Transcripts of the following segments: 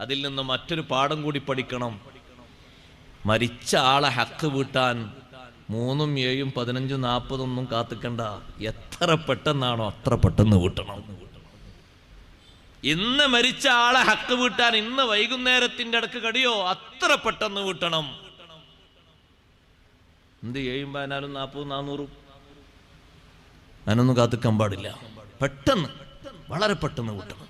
അതിൽ നിന്ന് മറ്റൊരു പാഠം കൂടി പഠിക്കണം. മരിച്ച ആളെ ഹക്ക് വീട്ടാൻ മൂന്നും ഏഴും പതിനഞ്ചും നാൽപ്പതൊന്നും കാത്തിക്കണ്ട. എത്ര പെട്ടെന്നാണോ അത്ര പെട്ടെന്ന് വീട്ടണം. ഇന്ന് മരിച്ച ആളെ ഹക്ക് വീട്ടാൻ ഇന്ന് വൈകുന്നേരത്തിന്റെ അടുക്ക് കടിയോ? അത്ര പെട്ടെന്ന് വീട്ടണം. എന്ത് ഏഴും പതിനാലും നാൽപ്പതും നാനൂറും അതിനൊന്നും കാത്തിക്കാൻ പാടില്ല. പെട്ടെന്ന് വളരെ പെട്ടെന്ന് വീട്ടണം.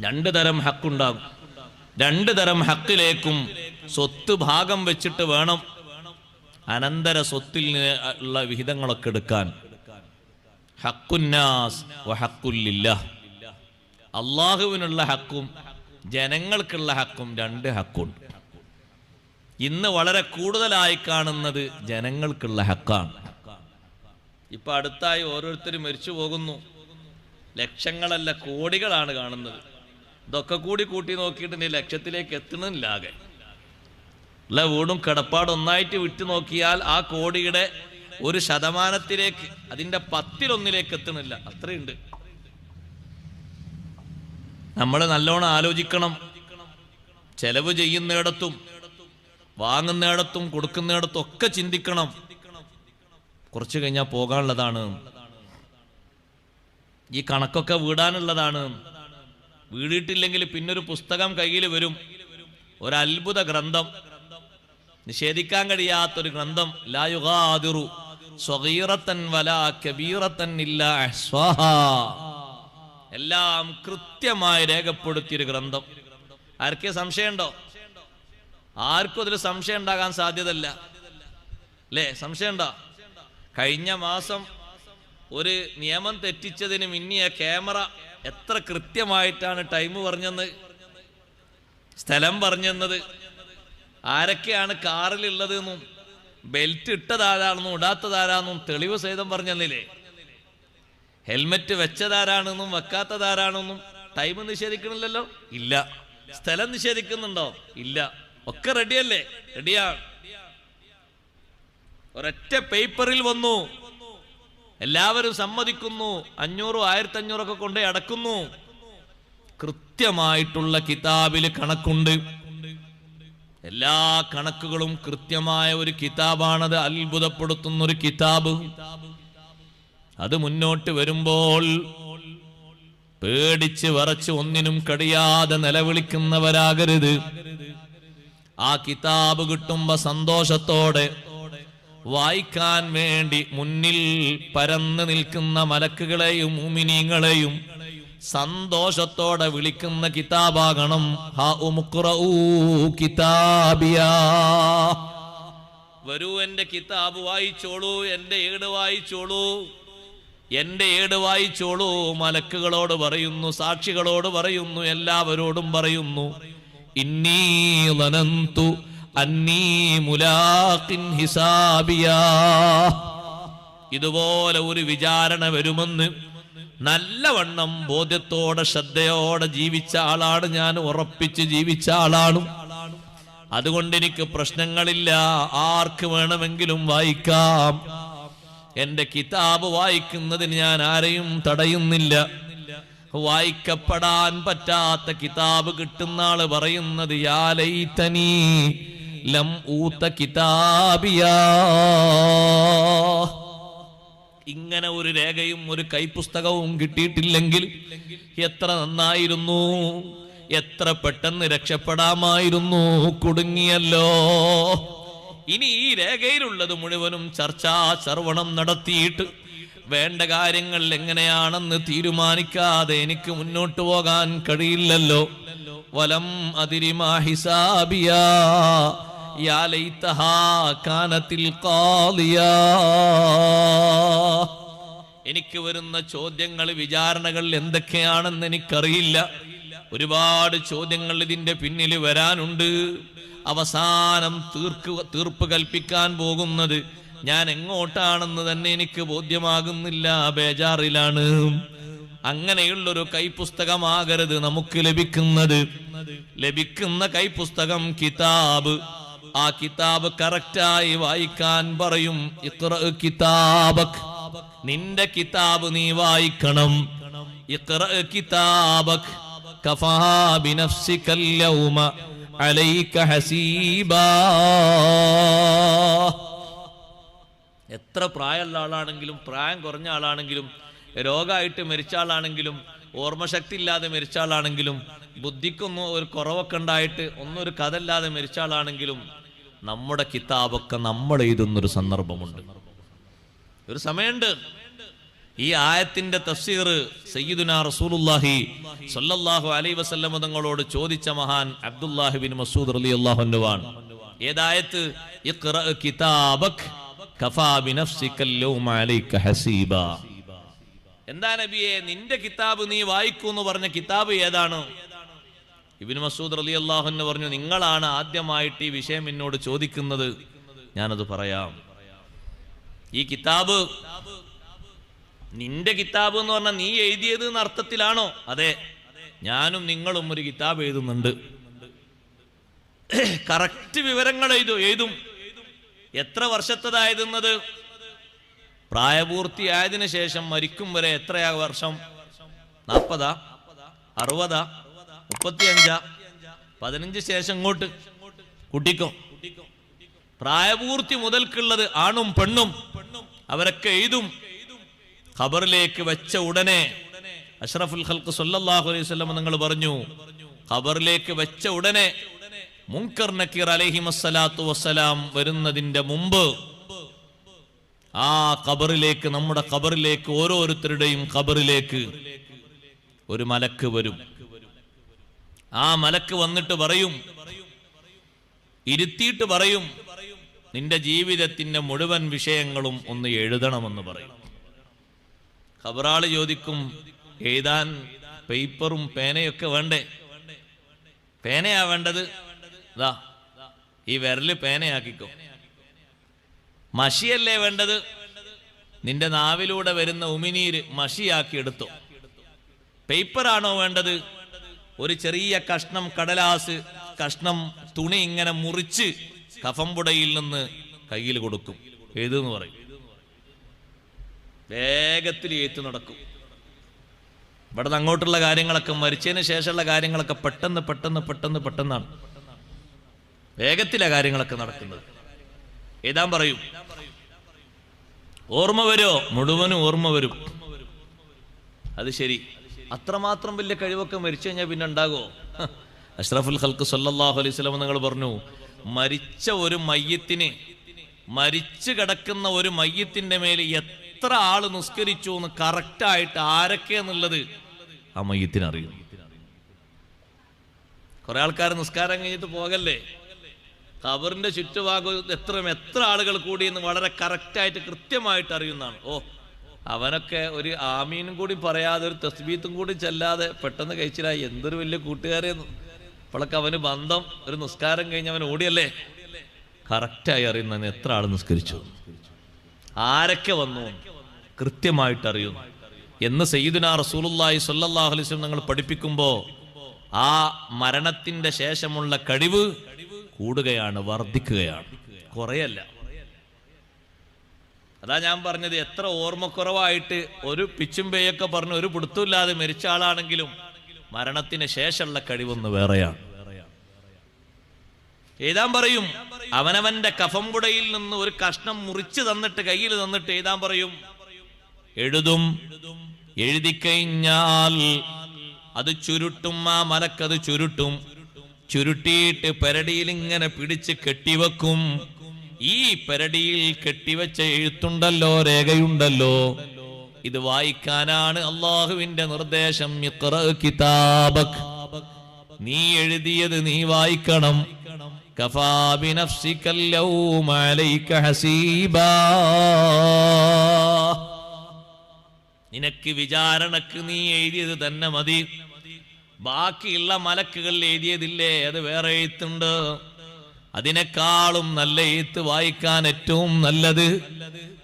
രണ്ട് തരം ഹക്കുണ്ടാകും. രണ്ട് തരം ഹക്കിലേക്കും സ്വത്ത് ഭാഗം വെച്ചിട്ട് വേണം അനന്തര സ്വത്തിൽ ഉള്ള വിഹിതങ്ങളൊക്കെ എടുക്കാൻ. ഹക്കുന്നാസ് വഹക്കുല്ലില്ല അള്ളാഹുവിനുള്ള ഹക്കും ജനങ്ങൾക്കുള്ള ഹക്കും രണ്ട് ഹക്കുണ്ട്. ഇന്ന് വളരെ കൂടുതലായി കാണുന്നത് ജനങ്ങൾക്കുള്ള ഹക്കാണ്. ഇപ്പൊ അടുത്തായി ഓരോരുത്തരും മരിച്ചു പോകുന്നു. ലക്ഷങ്ങളല്ല കോടികളാണ് കാണുന്നത്. ഇതൊക്കെ കൂടി കൂട്ടി നോക്കിയിട്ട് നീ ലക്ഷ്യത്തിലേക്ക് എത്തണില്ലാകെ അല്ല വീടും കിടപ്പാട് ഒന്നായിട്ട് വിട്ടു നോക്കിയാൽ ആ കോടിയുടെ ഒരു ശതമാനത്തിലേക്ക് അതിന്റെ പത്തിലൊന്നിലേക്ക് എത്തണില്ല അത്രയുണ്ട്. നമ്മൾ നല്ലോണം ആലോചിക്കണം. ചെലവ് ചെയ്യുന്നിടത്തും വാങ്ങുന്നിടത്തും കൊടുക്കുന്നിടത്തും ഒക്കെ ചിന്തിക്കണം. കുറച്ച് കഴിഞ്ഞാൽ പോകാനുള്ളതാണ്. ഈ കണക്കൊക്കെ വീടാനുള്ളതാണ്. വീടിയിട്ടില്ലെങ്കിൽ പിന്നൊരു പുസ്തകം കയ്യിൽ വരും. ഒരത്ഭുത ഗ്രന്ഥം. നിഷേധിക്കാൻ കഴിയാത്തൊരു ഗ്രന്ഥം. ലായുഗാതിറു സ്വകീറത്തൻ വല കബീറത്തൻ ഇല്ല. എല്ലാം കൃത്യമായി രേഖപ്പെടുത്തിയൊരു ഗ്രന്ഥം. ആർക്കേ സംശയമുണ്ടോ? ആർക്കും അതിൽ സംശയം ഉണ്ടാകാൻ സാധ്യതല്ല അല്ലേ? സംശയമുണ്ടോ? കഴിഞ്ഞ മാസം ഒരു നിയമം തെറ്റിച്ചതിന് മിന്നിയ ക്യാമറ എത്ര കൃത്യമായിട്ടാണ് ടൈം പറഞ്ഞെന്ന് സ്ഥലം പറഞ്ഞെന്നത് ആരൊക്കെയാണ് കാറിലുള്ളത് എന്നും ബെൽറ്റ് ഇട്ടതാരാണെന്നും ഇടാത്തതാരാണെന്നും തെളിവ് സഹിതം പറഞ്ഞെന്നില്ലേ? Helmet വെച്ചതാരാണെന്നും വെക്കാത്തതാരാണെന്നും time നിഷേധിക്കണില്ലല്ലോ? ഇല്ല. സ്ഥലം നിഷേധിക്കുന്നുണ്ടോ? ഇല്ല. ഒക്കെ റെഡിയല്ലേ റെഡിയാണ് ഒരൊറ്റ പേപ്പറിൽ വന്നു. എല്ലാവരും സമ്മതിക്കുന്നു. അഞ്ഞൂറും അഞ്ഞൂറൊക്കെ കൊണ്ടേ അടക്കുന്നു. കൃത്യമായിട്ടുള്ള കിതാബിൽ കണക്കുണ്ട്. എല്ലാ കണക്കുകളും കൃത്യമായ ഒരു കിതാബാണത്. അത്ഭുതപ്പെടുത്തുന്ന ഒരു കിതാബ്. അത് മുന്നോട്ട് വരുമ്പോൾ പേടിച്ച് വറച്ച് ഒന്നിനും കടിയാതെ നിലവിളിക്കുന്നവരാകരുത്. ആ കിതാബ് കിട്ടുമ്പോ സന്തോഷത്തോടെ വായിക്കാൻ വേണ്ടി മുന്നിൽ പരന്നു നിൽക്കുന്ന മലക്കുകളെയും ഉമിനീങ്ങളെയും സന്തോഷത്തോടെ വിളിക്കുന്ന കിതാബാകണം. ഹാ കിതാബിയ. വരൂ എന്റെ കിതാബ് വായിച്ചോളൂ എന്റെ ഏട് വായിച്ചോളൂ. എന്റെ ഏട് വായിച്ചോളൂ മലക്കുകളോട് പറയുന്നു സാക്ഷികളോട് പറയുന്നു എല്ലാവരോടും പറയുന്നു. ഇന്നീ അന്നീ മുലാഖിൻ ഇതുപോലെ ഒരു വിചാരണ വരുമെന്ന് നല്ലവണ്ണം ബോധ്യത്തോടെ ശ്രദ്ധയോടെ ജീവിച്ച ആളാണ് ഞാൻ ഉറപ്പിച്ച് ജീവിച്ച ആളാണ്. അതുകൊണ്ട് എനിക്ക് പ്രശ്നങ്ങളില്ല. ആർക്ക് വേണമെങ്കിലും വായിക്കാം. എന്റെ കിതാബ് വായിക്കുന്നതിന് ഞാൻ ആരെയും തടയുന്നില്ല. വായിക്കപ്പെടാൻ പറ്റാത്ത കിതാബ് കിട്ടുന്ന ആൾ പറയുന്നത് യാലൈ ലൈതനീ ലം ഊത്ത കിതാബിയ. ഇങ്ങനെ ഒരു രേഖയും ഒരു കൈപുസ്തകവും കിട്ടിയിട്ടില്ലെങ്കിൽ എത്ര നന്നായിരുന്നു എത്ര പെട്ടെന്ന് രക്ഷപ്പെടാമായിരുന്നു കുടുങ്ങിയല്ലോ. ഇനി ഈ രേഖയിലുള്ളത് മുഴുവനും ചർച്ചാ ചർവണം നടത്തിയിട്ട് വേണ്ട കാര്യങ്ങൾ എങ്ങനെയാണെന്ന് തീരുമാനിക്കാതെ എനിക്ക് മുന്നോട്ട് പോകാൻ കഴിയില്ലല്ലോ. വലം അതിരിമാ ഹിസാബിയാ. എനിക്ക് വരുന്ന ചോദ്യങ്ങൾ വിചാരണകൾ എന്തൊക്കെയാണെന്ന് എനിക്കറിയില്ല. ഒരുപാട് ചോദ്യങ്ങൾ ഇതിന്റെ പിന്നിൽ വരാനുണ്ട്. അവസാനം തീർക്ക് തീർപ്പ് കൽപ്പിക്കാൻ പോകുന്നത് ഞാൻ എങ്ങോട്ടാണെന്ന് തന്നെ എനിക്ക് ബോധ്യമാകുന്നില്ല ബേജാറിലാണ്. അങ്ങനെയുള്ളൊരു കൈപ്പുസ്തകമാകരുത് നമുക്ക് ലഭിക്കുന്നത്. ലഭിക്കുന്ന കൈപുസ്തകം കിതാബ്. ആ കിതാബ് കറക്റ്റായി വായിക്കാൻ പറയും. ഇത്ര കിതാബക്. നിന്റെ കിതാബ് നീ വായിക്കണം. ഇത്ര കിതാബക്. എത്ര പ്രായമുള്ള ആളാണെങ്കിലും പ്രായം കുറഞ്ഞ ആളാണെങ്കിലും രോഗമായിട്ട് മരിച്ച ആളാണെങ്കിലും ഓർമ്മശക്തി ഇല്ലാതെ മരിച്ച ആളാണെങ്കിലും ബുദ്ധിക്കൊന്നും ഒരു കുറവൊക്കെ ഉണ്ടായിട്ട് ഒന്നൊരു കഥ ഇല്ലാതെ മരിച്ച ആളാണെങ്കിലും നമ്മുടെ കിതാബൊക്കെ നമ്മൾ എഴുതുന്നൊരു സന്ദർഭമുണ്ട്. ഒരു സമയമുണ്ട്. ഈ ആയത്തിന്റെ തഫ്സീർ സയ്യിദുന റസൂലുള്ളാഹി സ്വല്ലല്ലാഹു അലൈഹി വസല്ലം തങ്ങളോട് ചോദിച്ച മഹാൻ അബ്ദുല്ലാഹി ബിൻ മസൂദ് റളിയല്ലാഹു ആണ് ഏതായത്ത് ഇഖ്റ കിതാബക് കഫാ ബിനഫ്സിക അൽയൗമ അലൈക ഹസീബ. എന്താ നബിയെ നിന്റെ കിതാബ് നീ വായിക്കൂ എന്ന് പറഞ്ഞ കിതാബ് ഏതാണ്? ഇബിന് മസൂദ് അലി അള്ളാഹുന്ന് പറഞ്ഞു നിങ്ങളാണ് ആദ്യമായിട്ട് ഈ വിഷയം എന്നോട് ചോദിക്കുന്നത്. ഞാനത് പറയാം. ഈ കിതാബ് നിന്റെ കിതാബ് എന്ന് പറഞ്ഞാൽ നീ എഴുതിയത് എന്ന അർത്ഥത്തിലാണോ? അതെ. ഞാനും നിങ്ങളും ഒരു കിതാബ് എഴുതുന്നുണ്ട്. കറക്റ്റ് വിവരങ്ങൾ എഴുതും എഴുതും. എത്ര വർഷത്തതായിരുന്നത് പ്രായപൂർത്തിയായതിനു ശേഷം മരിക്കും വരെ എത്രയാ വർഷം? നാൽപ്പതാ അറുപതാ? മുപ്പത്തിയഞ്ചാ. പതിനഞ്ച് ശേഷം ഇങ്ങോട്ട്. കുട്ടിക്കോ. പ്രായപൂർത്തി മുതൽക്കുള്ളത് ആണും പെണ്ണും അവരൊക്കെ എഴുതും. ഖബറിലേക്ക് വെച്ച ഉടനെ അഷ്റഫുൽ ഖൽക്ക് സൊല്ലാഹു അലൈഹി വസല്ലം നിങ്ങൾ പറഞ്ഞു ഖബറിലേക്ക് വെച്ച ഉടനെ മുൻകർ നക്കീർ അലഹിം അസ്സലാത്തു വസ്സലാം വരുന്നതിന്റെ മുമ്പ് ആ ഖബറിലേക്ക് നമ്മുടെ ഖബറിലേക്ക് ഓരോരുത്തരുടെയും ഖബറിലേക്ക് ഒരു മലക്ക് വരും. ആ മലക്ക് വന്നിട്ട് പറയും ഇരുത്തിയിട്ട് പറയും നിന്റെ ജീവിതത്തിന്റെ മുഴുവൻ വിഷയങ്ങളും ഒന്ന് എഴുതണമെന്ന് പറയും. ഖബറാൾ ചോദിക്കും എഴുതാൻ പേപ്പറും പേനയൊക്കെ വേണ്ടേ? പേനയാ വേണ്ടത്? ദാ ഈ വിരൽ പേനയാക്കിക്കോ. മഷിയല്ലേ വേണ്ടത്? നിന്റെ നാവിലൂടെ വരുന്ന ഉമിനീര് മഷിയാക്കി എടുത്തോ. പേപ്പറാണോ വേണ്ടത്? ഒരു ചെറിയ കഷ്ണം കടലാസ് കഷ്ണം തുണി ഇങ്ങനെ മുറിച്ച് കഫംപുടയിൽ നിന്ന് കയ്യിൽ കൊടുക്കും. എഴുതെന്ന് പറയും. വേഗത്തിൽ എഴുത്ത് നടക്കും. ഇവിടെ നിന്ന് അങ്ങോട്ടുള്ള കാര്യങ്ങളൊക്കെ മരിച്ചതിന് ശേഷമുള്ള കാര്യങ്ങളൊക്കെ പെട്ടെന്ന് പെട്ടെന്ന് പെട്ടെന്ന് പെട്ടെന്നാണ്. വേഗത്തിലാണ് കാര്യങ്ങളൊക്കെ നടക്കുന്നത്. എഴുതാൻ പറയും. ഓർമ്മ വരുമോ? മുഴുവനും ഓർമ്മ വരും. അത് ശരി. അത്രമാത്രം വലിയ കഴിവൊക്കെ മരിച്ചു കഴിഞ്ഞാൽ പിന്നെ ഉണ്ടാകുമോ അഷ്റഫുൽ ഹൽക്ക് സല്ലാഹു അലൈഹി സ്വലം നിങ്ങൾ പറഞ്ഞു മരിച്ച ഒരു മയ്യത്തിന് മരിച്ചു കിടക്കുന്ന ഒരു മയ്യത്തിന്റെ മേൽ എത്ര ആൾ നിസ്കരിച്ചു എന്ന് കറക്റ്റായിട്ട് ആരൊക്കെയെന്നുള്ളത് ആ മയ്യത്തിന് അറിയും. കുറെ ആൾക്കാർ നിസ്കാരം കഴിഞ്ഞിട്ട് പോകല്ലേ? ഖബറിന്റെ ചുറ്റുഭാഗം എത്ര എത്ര ആളുകൾ കൂടി എന്ന് വളരെ കറക്റ്റായിട്ട് കൃത്യമായിട്ട് അറിയുന്നതാണ്. ഓ അവനൊക്കെ ഒരു ആമീനും കൂടി പറയാതെ ഒരു തസ്ബീത്തും കൂടി ചെല്ലാതെ പെട്ടെന്ന് കഴിച്ചില്ല. എന്തൊരു വലിയ കൂട്ടുകാരെന്ന് അപ്പോഴൊക്കെ അവന് ബന്ധം ഒരു നിസ്കാരം കഴിഞ്ഞ് അവൻ ഓടിയല്ലേ? കറക്റ്റായി അറിയുന്നതിന് എത്ര ആൾ നിസ്കരിച്ചു. ആരൊക്കെ വന്നു? കൃത്യമായിട്ട് അറിയുന്നു എന്ന് സയ്യിദുന സ്വല്ലല്ലാഹു അലൈഹി വസല്ലം നിങ്ങൾ പഠിപ്പിക്കുമ്പോൾ ആ മരണത്തിന്റെ ശേഷമുള്ള കഴിവ് കൂടുകയാണ് വർദ്ധിക്കുകയാണ്. കുറയല്ല. അതാ ഞാൻ പറഞ്ഞത് എത്ര ഓർമ്മക്കുറവായിട്ട് ഒരു പിച്ചും പേയൊക്കെ പറഞ്ഞ് ഒരു പിടുത്തമില്ലാതെ മരിച്ച ആളാണെങ്കിലും മരണത്തിന് ശേഷമുള്ള കഴിവൊന്ന് വേറെയാണ്. എഴുതാൻ പറയും അവനവന്റെ കഫംപുടയിൽ നിന്ന് ഒരു കഷ്ണം മുറിച്ച് തന്നിട്ട് കയ്യിൽ തന്നിട്ട് എഴുതാൻ പറയും എഴുതും എഴുതി കഴിഞ്ഞാൽ അത് ചുരുട്ടും ആ മലക്കത് ചുരുട്ടും ചുരുട്ടിയിട്ട് പെരടിയിൽ ഇങ്ങനെ പിടിച്ച് കെട്ടിവെക്കും. ഈ പെരടിയിൽ കെട്ടിവെച്ച എഴുത്തുണ്ടല്ലോ രേഖയുണ്ടല്ലോ. ഇത് വായിക്കാനാണ് അള്ളാഹുവിന്റെ നിർദ്ദേശം. നീ എഴുതിയത് നീ വായിക്കണം. നിനക്ക് വിചാരണക്ക് നീ എഴുതിയത് തന്നെ മതി. ബാക്കിയുള്ള മലക്കുകളിൽ എഴുതിയതില്ലേ? അത് വേറെ എഴുത്തുണ്ട്. അതിനേക്കാളും നല്ല എഴുത്ത് വായിക്കാൻ ഏറ്റവും നല്ലത്.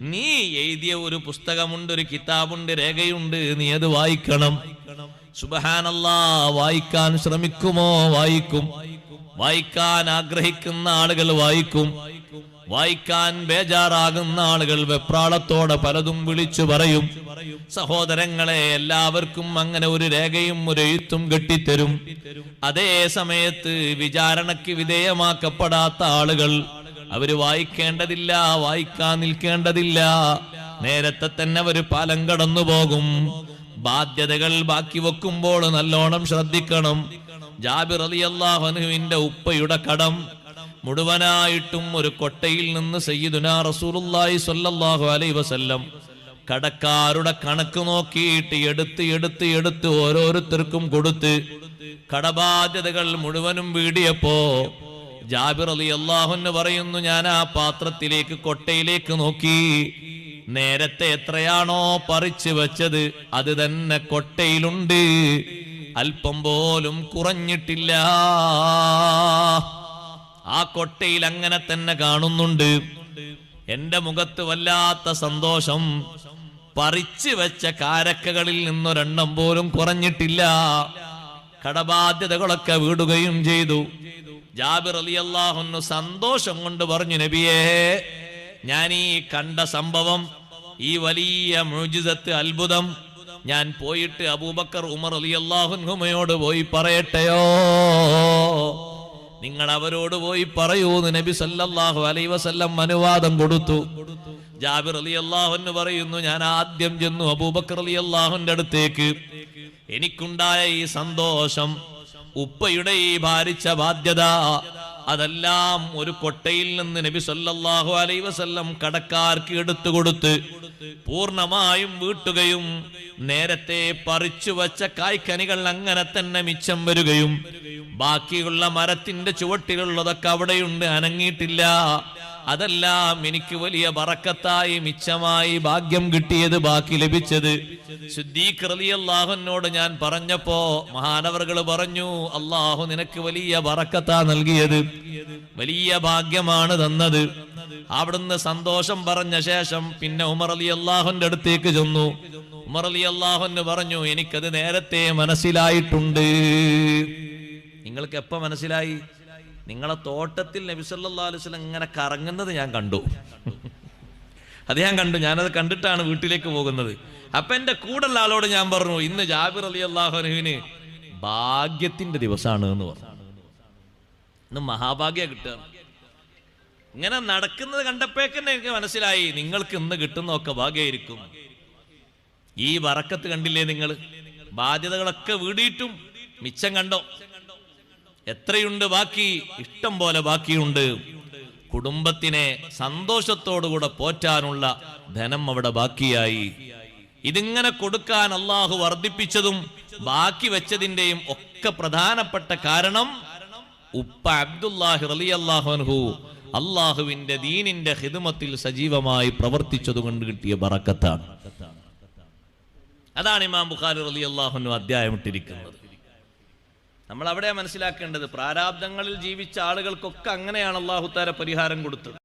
നീ എഴുതിയ ഒരു പുസ്തകമുണ്ട് ഒരു കിതാബുണ്ട് രേഖയുണ്ട് നീ അത് വായിക്കണം. സുബഹാനല്ലാ വായിക്കാൻ ശ്രമിക്കുമോ? വായിക്കും. വായിക്കാൻ ആഗ്രഹിക്കുന്ന ആളുകൾ വായിക്കും. വായിക്കാൻ ബേജാറാകുന്ന ആളുകൾ വെപ്രാളത്തോടെ പലതും വിളിച്ചു പറയും. സഹോദരങ്ങളെ എല്ലാവർക്കും അങ്ങനെ ഒരു രേഖയും ഒരു എഴുത്തും കെട്ടിത്തരും. അതേ സമയത്ത് വിചാരണയ്ക്ക് വിധേയമാക്കപ്പെടാത്ത ആളുകൾ അവർ വായിക്കേണ്ടതില്ല വായിക്കാൻ നിൽക്കേണ്ടതില്ല. നേരത്തെ തന്നെ അവർ പാലം കടന്നു പോകും. ബാധ്യതകൾ ബാക്കി വെക്കുമ്പോൾ നല്ലോണം ശ്രദ്ധിക്കണം. ജാബിർ അലി അള്ളാഹനുവിന്റെ ഉപ്പയുടെ കടം മുഴുവനായിട്ടും ഒരു കൊട്ടയിൽ നിന്ന് സയ്യിദുന റസൂലുള്ളാഹി സ്വല്ലല്ലാഹു അലൈ വസല്ലം കടക്കാരുടെ കണക്ക് നോക്കിയിട്ട് എടുത്ത് എടുത്ത് എടുത്ത് ഓരോരുത്തർക്കും കൊടുത്ത് കടബാധ്യതകൾ മുഴുവനും വീടിയപ്പോ ജാബിർ അലി അള്ളാഹുന്ന് പറയുന്നു ഞാൻ ആ പാത്രത്തിലേക്ക് കൊട്ടയിലേക്ക് നോക്കി നേരത്തെ എത്രയാണോ പറിച്ചു വെച്ചത് അത് തന്നെ കൊട്ടയിലുണ്ട്. അല്പം പോലും കുറഞ്ഞിട്ടില്ല. ആ കൊട്ടയിൽ അങ്ങനെ തന്നെ കാണുന്നുണ്ട്. എന്റെ മുഖത്ത് വല്ലാത്ത സന്തോഷം. പറിച്ചു വെച്ച കാരക്കകളിൽ നിന്നൊരെണ്ണം പോലും കുറഞ്ഞിട്ടില്ല. കടബാധ്യതകളൊക്കെ വീടുകയും ചെയ്തു. ജാബിർ അലി അള്ളാഹുന്നു സന്തോഷം കൊണ്ട് പറഞ്ഞു നബിയേ ഞാൻ ഈ കണ്ട സംഭവം ഈ വലിയ മുഴുജിതത്ത് അത്ഭുതം. ഞാൻ പോയിട്ട് അബൂബക്കർ ഉമർ അലി അള്ളാഹുൻഹുമയോട് പോയി പറയട്ടെയോ? നിങ്ങൾ അവരോട് പോയി പറയൂ നബി സല്ലല്ലാഹു അലൈഹി വസല്ലം അനുവാദം കൊടുത്തു. ജാബിർ അലി അള്ളാഹുന്ന് പറയുന്നു ഞാൻ ആദ്യം ചെന്നു അബൂബക്കർ അലി അള്ളാഹുന്റെ അടുത്തേക്ക്. എനിക്കുണ്ടായ ഈ സന്തോഷം ഉപ്പയുടെ ഈ ഭാരിച്ച ബാധ്യത അതെല്ലാം ഒരു കൊട്ടയിൽ നിന്ന് നബി സല്ലാഹു അലൈ വസല്ലം കടക്കാർക്ക് എടുത്തു കൊടുത്ത് പൂർണമായും വീട്ടുകയും നേരത്തെ പറിച്ചു വച്ച കായ്ക്കനികൾ അങ്ങനെ തന്നെ മിച്ചം വരികയും ബാക്കിയുള്ള മരത്തിന്റെ ചുവട്ടിലുള്ളതൊക്കെ അവിടെയുണ്ട് അനങ്ങിയിട്ടില്ല. അതെല്ലാം എനിക്ക് വലിയ ബറക്കത്തായി മിച്ചമായി ഭാഗ്യം കിട്ടിയത് ബാക്കി ലഭിച്ചത്. റളിയല്ലാഹുവിനോട് ഞാൻ പറഞ്ഞപ്പോ മഹാനവറുകൾ പറഞ്ഞു അള്ളാഹു നിനക്ക് വലിയ ബറക്കത്താ നൽകിയത്. വലിയ ഭാഗ്യമാണ് തന്നത്. അവിടുന്ന് സന്തോഷം പറഞ്ഞ ശേഷം പിന്നെ ഉമർ അലി അള്ളാഹുന്റെ അടുത്തേക്ക് ചെന്നു. ഉമർ അലി അള്ളാഹു പറഞ്ഞു എനിക്കത് നേരത്തെ മനസ്സിലായിട്ടുണ്ട്. നിങ്ങൾക്ക് എപ്പോ മനസ്സിലായി? നിങ്ങളെ തോട്ടത്തിൽ നബിസല്ലാ അലുസ്ലം ഇങ്ങനെ കറങ്ങുന്നത് ഞാൻ കണ്ടു. അത് ഞാൻ കണ്ടു. ഞാനത് കണ്ടിട്ടാണ് വീട്ടിലേക്ക് പോകുന്നത്. അപ്പൊ എന്റെ കൂടെയുള്ള ആളോട് ഞാൻ പറഞ്ഞു ഇന്ന് ജാബിർ അലി അള്ളാഹുനുവിന് ഭാഗ്യത്തിന്റെ ദിവസമാണ് എന്ന് പറഞ്ഞു. ഇന്ന് മഹാഭാഗ്യ കിട്ടുക. ഇങ്ങനെ നടക്കുന്നത് കണ്ടപ്പോഴേക്കന്നെ എനിക്ക് മനസ്സിലായി നിങ്ങൾക്ക് ഇന്ന് കിട്ടുന്നതൊക്കെ ഭാഗ്യമായിരിക്കും. ഈ വറക്കത്ത് കണ്ടില്ലേ നിങ്ങൾ? ബാധ്യതകളൊക്കെ വീടിയിട്ടും മിച്ചം കണ്ടോ? എത്രയുണ്ട് ബാക്കി? ഇഷ്ടം പോലെ ബാക്കിയുണ്ട്. കുടുംബത്തിനെ സന്തോഷത്തോടുകൂടെ പോറ്റാനുള്ള ധനം അവിടെ ബാക്കിയായി. ഇതിങ്ങനെ കൊടുക്കാൻ അള്ളാഹു വർദ്ധിപ്പിച്ചതും ബാക്കി വെച്ചതിന്റെയും ഒക്കെ പ്രധാനപ്പെട്ട കാരണം ഉപ്പ അബ്ദുല്ലാഹി റലി അള്ളാഹുൻഹു അള്ളാഹുവിന്റെ ദീനിന്റെ ഹിദമത്തിൽ സജീവമായി പ്രവർത്തിച്ചതുകൊണ്ട് കിട്ടിയ ബറക്കത്താണ്. അതാണ് ഇമാം ബുഖാരി റലി അള്ളാഹുനു അധ്യായം ഇട്ടിരിക്കുന്നത്. നമ്മൾ അവിടെ മനസ്സിലാക്കേണ്ടത് പ്രാരാബ്ദങ്ങളിൽ ജീവിച്ച ആളുകൾക്കൊക്കെ അങ്ങനെയാണ് അള്ളാഹുത്താര പരിഹാരം കൊടുത്തത്.